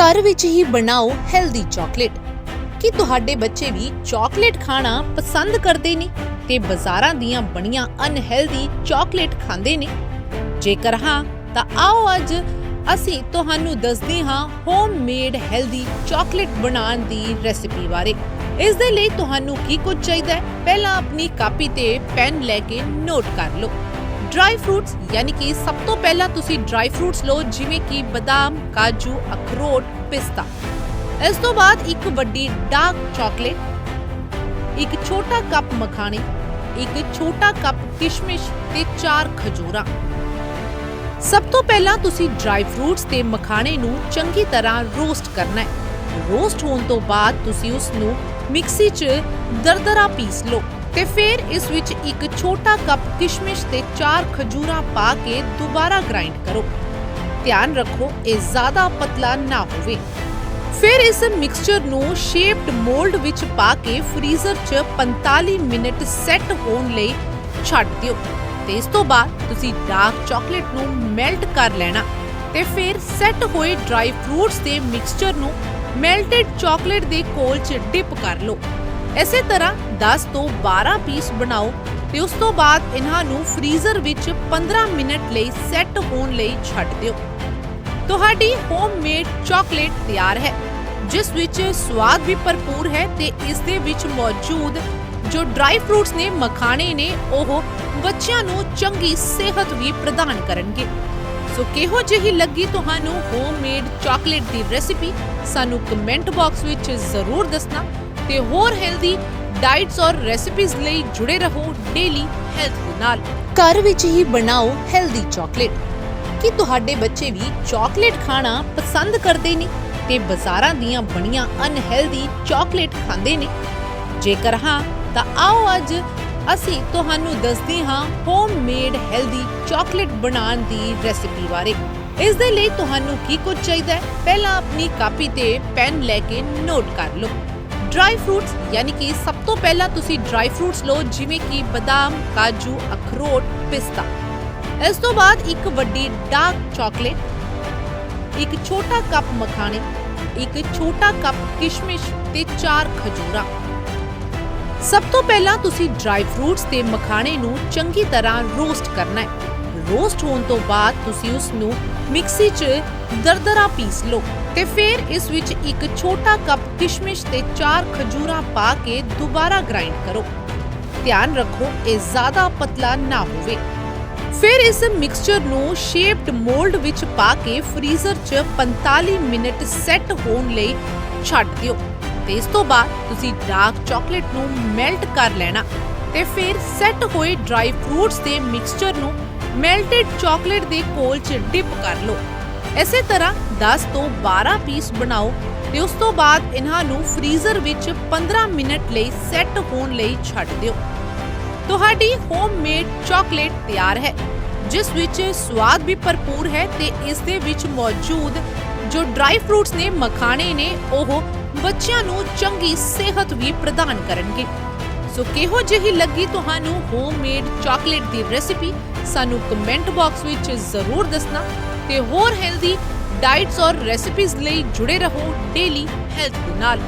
ਘਰ ਵਿੱਚ ਹੀ ਬਣਾਓ ਹੈਲਦੀ ਚਾਕਲੇਟ ਕੀ ਤੁਹਾਡੇ ਬੱਚੇ ਵੀ ਚਾਕਲੇਟ ਖਾਣਾ ਪਸੰਦ ਕਰਦੇ ਨੇ ਤੇ ਬਾਜ਼ਾਰਾਂ ਦੀਆਂ ਬਣੀਆਂ ਅਨਹੈਲਦੀ ਚਾਕਲੇਟ ਖਾਂਦੇ ਨੇ? ਜੇਕਰ ਹਾਂ, ਤਾਂ ਆਓ ਅੱਜ ਅਸੀਂ ਤੁਹਾਨੂੰ ਦੱਸਦੇ ਹਾਂ ਹੋਮਮੇਡ ਹੈਲਦੀ ਚਾਕਲੇਟ ਬਣਾਉਣ ਦੀ ਰੈਸਿਪੀ ਬਾਰੇ। ਇਸ ਦੇ ਲਈ ਤੁਹਾਨੂੰ ਕੀ ਕੁਝ ਚਾਹੀਦਾ ਹੈ? ਪਹਿਲਾਂ ਆਪਣੀ ਕਾਪੀ ਤੇ ਪੈਨ ਲੈ ਕੇ ਨੋਟ ਕਰ ਲਓ। ਡਰਾਈ ਫਰੂਟਸ ਯਾਨੀ ਕਿ ਸਭ ਤੋਂ ਪਹਿਲਾਂ ਤੁਸੀਂ ਡਰਾਈ ਫਰੂਟਸ ਲਓ, ਜਿਵੇਂ ਕਿ ਬਦਾਮ, ਕਾਜੂ, ਅਖਰੋਟ, ਪਿਸਤਾ। ਇਸ ਤੋਂ ਬਾਅਦ ਇੱਕ ਵੱਡੀ ਡਾਰਕ ਚਾਕਲੇਟ ਇੱਕ ਛੋਟਾ ਕੱਪ ਮਖਾਣੇ, ਇੱਕ ਛੋਟਾ ਕੱਪ ਕਿਸ਼ਮਿਸ਼ ਤੇ ਚਾਰ ਖਜੂਰਾਂ। ਸਭ ਤੋਂ ਪਹਿਲਾਂ ਤੁਸੀਂ ਡਰਾਈ ਫਰੂਟਸ ਤੇ ਮਖਾਣੇ ਨੂੰ ਚੰਗੀ ਤਰ੍ਹਾਂ ਰੋਸਟ ਕਰਨਾ ਹੈ। ਰੋਸਟ ਹੋਣ ਤੋਂ ਬਾਅਦ ਤੁਸੀਂ ਉਸ ਨੂੰ ਮਿਕਸੀ 'ਚ ਦਰਦਰਾ ਪੀਸ ਲਓ। ਤੇ ਫਿਰ ਇਸ ਵਿੱਚ ਇੱਕ ਛੋਟਾ ਕੱਪ ਕਿਸ਼ਮਿਸ਼ ਤੇ ਚਾਰ ਖਜੂਰਾਂ ਪਾ ਕੇ ਦੁਬਾਰਾ ਗ੍ਰਾਈਂਡ ਕਰੋ। ਧਿਆਨ ਰੱਖੋ, ਇਹ ਜ਼ਿਆਦਾ ਪਤਲਾ ਨਾ ਹੋਵੇ। ਫਿਰ ਇਸ ਮਿਕਸਚਰ ਨੂੰ ਸ਼ੇਪਡ ਮੋਲਡ ਵਿੱਚ ਪਾ ਕੇ ਫ੍ਰੀਜ਼ਰ 'ਚ 45 ਮਿੰਟ ਸੈੱਟ ਹੋਣ ਲਈ ਛੱਡ ਦਿਓ। ਤੇ ਇਸ ਤੋਂ ਬਾਅਦ ਤੁਸੀਂ ਡਾਰਕ ਚਾਕਲੇਟ ਨੂੰ ਮੈਲਟ ਕਰ ਲੈਣਾ। ਤੇ ਫਿਰ ਸੈੱਟ ਹੋਏ ਡਰਾਈ ਫਰੂਟਸ ਦੇ ਮਿਕਸਚਰ ਨੂੰ ਮੈਲਟਡ ਚਾਕਲੇਟ ਦੇ ਕੋਲ 'ਚ ਡਿਪ ਕਰ ਲਓ। ਇਸੇ ਤਰ੍ਹਾਂ 10 ਤੋਂ 12 ਪੀਸ ਬਣਾਓ ਤੇ ਉਸ ਤੋਂ ਬਾਅਦ ਇਹਨਾਂ ਨੂੰ ਫ੍ਰੀਜ਼ਰ ਵਿੱਚ 15 ਮਿੰਟ ਲਈ ਸੈੱਟ ਹੋਣ ਲਈ ਛੱਡ ਦਿਓ। ਤੁਹਾਡੀ ਹੋਮਮੇਡ ਚਾਕਲੇਟ ਤਿਆਰ ਹੈ, ਜਿਸ ਵਿੱਚ ਸਵਾਦ ਵੀ ਭਰਪੂਰ ਹੈ ਤੇ ਇਸ ਦੇ ਵਿੱਚ ਮੌਜੂਦ ਜੋ ਡਰਾਈ ਫਰੂਟਸ ਨੇ, ਮਖਾਣੇ ਨੇ, ਉਹ ਬੱਚਿਆਂ ਨੂੰ ਚੰਗੀ ਸਿਹਤ ਵੀ ਪ੍ਰਦਾਨ ਕਰਨਗੇ। ਸੋ ਕਿਹੋ ਜਿਹੀ ਲੱਗੀ ਤੁਹਾਨੂੰ ਹੋਮਮੇਡ ਚਾਕਲੇਟ ਦੀ ਰੈਸਿਪੀ ਸਾਨੂੰ ਕਮੈਂਟ ਬਾਕਸ ਵਿੱਚ ਜ਼ਰੂਰ ਦੱਸਣਾ। ਤੇ ਹੋਰ ਹੈਲਦੀ ਡਾਈਟਸ ਔਰ ਰੈਸਿਪੀਜ਼ ਲਈ ਜੁੜੇ ਰਹੋ ਡੇਲੀ ਹੈਲਥ ਨਾਲ। ਘਰ ਵਿੱਚ ਹੀ ਬਣਾਓ ਹੈਲਦੀ ਚਾਕਲੇਟ ਕੀ ਤੁਹਾਡੇ ਬੱਚੇ ਵੀ ਚਾਕਲੇਟ ਖਾਣਾ ਪਸੰਦ ਕਰਦੇ ਨੇ ਤੇ ਬਾਜ਼ਾਰਾਂ ਦੀਆਂ ਬਣੀਆਂ ਅਨਹੈਲਦੀ ਚਾਕਲੇਟ ਖਾਂਦੇ ਨੇ? ਜੇਕਰ ਹਾਂ, ਤਾਂ ਆਓ ਅੱਜ ਅਸੀਂ ਤੁਹਾਨੂੰ ਦੱਸਦੇ ਹਾਂ ਹੋਮਮੇਡ ਹੈਲਦੀ ਚਾਕਲੇਟ ਬਣਾਉਣ ਦੀ ਰੈਸਿਪੀ ਬਾਰੇ। ਇਸ ਦੇ ਲਈ ਤੁਹਾਨੂੰ ਕੀ ਕੁਝ ਚਾਹੀਦਾ ਹੈ? ਪਹਿਲਾਂ ਆਪਣੀ ਕਾਪੀ ਤੇ ਪੈਨ ਲੈ ਕੇ ਨੋਟ ਕਰ ਲਓ। ਡਰਾਈ ਫਰੂਟਸ ਯਾਨੀ ਕਿ ਸਭ ਤੋਂ ਪਹਿਲਾਂ ਤੁਸੀਂ ਡਰਾਈ ਫਰੂਟਸ ਲਓ, ਜਿਵੇਂ ਕਿ ਬਦਾਮ, ਕਾਜੂ, ਅਖਰੋਟ, ਪਿਸਤਾ। ਇਸ ਤੋਂ ਬਾਅਦ ਇੱਕ ਵੱਡੀ ਡਾਰਕ ਚਾਕਲੇਟ ਇੱਕ ਛੋਟਾ ਕੱਪ ਮਖਾਣੇ, ਇੱਕ ਛੋਟਾ ਕੱਪ ਕਿਸ਼ਮਿਸ਼ ਤੇ ਚਾਰ ਖਜੂਰਾਂ। ਸਭ ਤੋਂ ਪਹਿਲਾਂ ਤੁਸੀਂ ਡਰਾਈ ਫਰੂਟਸ ਤੇ ਮਖਾਣੇ ਨੂੰ ਚੰਗੀ ਤਰ੍ਹਾਂ ਰੋਸਟ ਕਰਨਾ ਹੈ। ਰੋਸਟ ਹੋਣ ਤੋਂ ਬਾਅਦ ਤੁਸੀਂ ਉਸ ਨੂੰ ਮਿਕਸੀ 'ਚ ਦਰਦਰਾ ਪੀਸ ਲਓ। ਤੇ ਫਿਰ ਇਸ ਵਿੱਚ ਇੱਕ ਛੋਟਾ ਕੱਪ ਕਿਸ਼ਮਿਸ਼ ਤੇ ਚਾਰ ਖਜੂਰਾਂ ਪਾ ਕੇ ਦੁਬਾਰਾ ਗ੍ਰਾਈਂਡ ਕਰੋ। ਧਿਆਨ ਰੱਖੋ, ਇਹ ਜ਼ਿਆਦਾ ਪਤਲਾ ਨਾ ਹੋਵੇ। ਫਿਰ ਇਸ ਮਿਕਸਚਰ ਨੂੰ ਸ਼ੇਪਡ ਮੋਲਡ ਵਿੱਚ ਪਾ ਕੇ ਫ੍ਰੀਜ਼ਰ 'ਚ 45 ਮਿੰਟ ਸੈੱਟ ਹੋਣ ਲਈ ਛੱਡ ਦਿਓ। ਤੇ ਇਸ ਤੋਂ ਬਾਅਦ ਤੁਸੀਂ ਡਾਰਕ ਚਾਕਲੇਟ ਨੂੰ ਮੈਲਟ ਕਰ ਲੈਣਾ। ਤੇ ਫਿਰ ਸੈੱਟ ਹੋਏ ਡਰਾਈ ਫਰੂਟਸ ਦੇ ਮਿਕਸਚਰ ਨੂੰ ਮੈਲਟਡ ਚਾਕਲੇਟ ਦੇ ਕੋਲ 'ਚ ਡਿਪ ਕਰ ਲਓ। ਇਸੇ ਤਰ੍ਹਾਂ 10 ਤੋਂ 12 ਪੀਸ ਬਣਾਓ ਤੇ ਉਸ ਤੋਂ ਬਾਅਦ ਇਹਨਾਂ ਨੂੰ ਫ੍ਰੀਜ਼ਰ ਵਿੱਚ 15 ਮਿੰਟ ਲਈ ਸੈੱਟ ਹੋਣ ਲਈ ਛੱਡ ਦਿਓ। ਤੁਹਾਡੀ ਹੋਮਮੇਡ ਚਾਕਲੇਟ ਤਿਆਰ ਹੈ, ਜਿਸ ਵਿੱਚ ਸਵਾਦ ਵੀ ਭਰਪੂਰ ਹੈ ਤੇ ਇਸ ਦੇ ਵਿੱਚ ਮੌਜੂਦ ਜੋ ਡਰਾਈ ਫਰੂਟਸ ਨੇ, ਮਖਾਣੇ ਨੇ, ਉਹ ਬੱਚਿਆਂ ਨੂੰ ਚੰਗੀ ਸਿਹਤ ਵੀ ਪ੍ਰਦਾਨ ਕਰਨਗੇ। ਸੋ ਕਿਹੋ ਜਿਹੀ ਲੱਗੀ ਤੁਹਾਨੂੰ ਹੋਮਮੇਡ ਚਾਕਲੇਟ ਦੀ ਰੈਸਿਪੀ ਸਾਨੂੰ ਕਮੈਂਟ ਬਾਕਸ ਵਿੱਚ ਜ਼ਰੂਰ ਦੱਸਣਾ। ਤੇ ਹੋਰ ਹੈਲਦੀ ਡਾਈਟਸ ਔਰ ਰੈਸਿਪੀਜ਼ ਲਈ ਜੁੜੇ ਰਹੋ ਡੇਲੀ ਹੈਲਥ ਦੇ ਨਾਲ।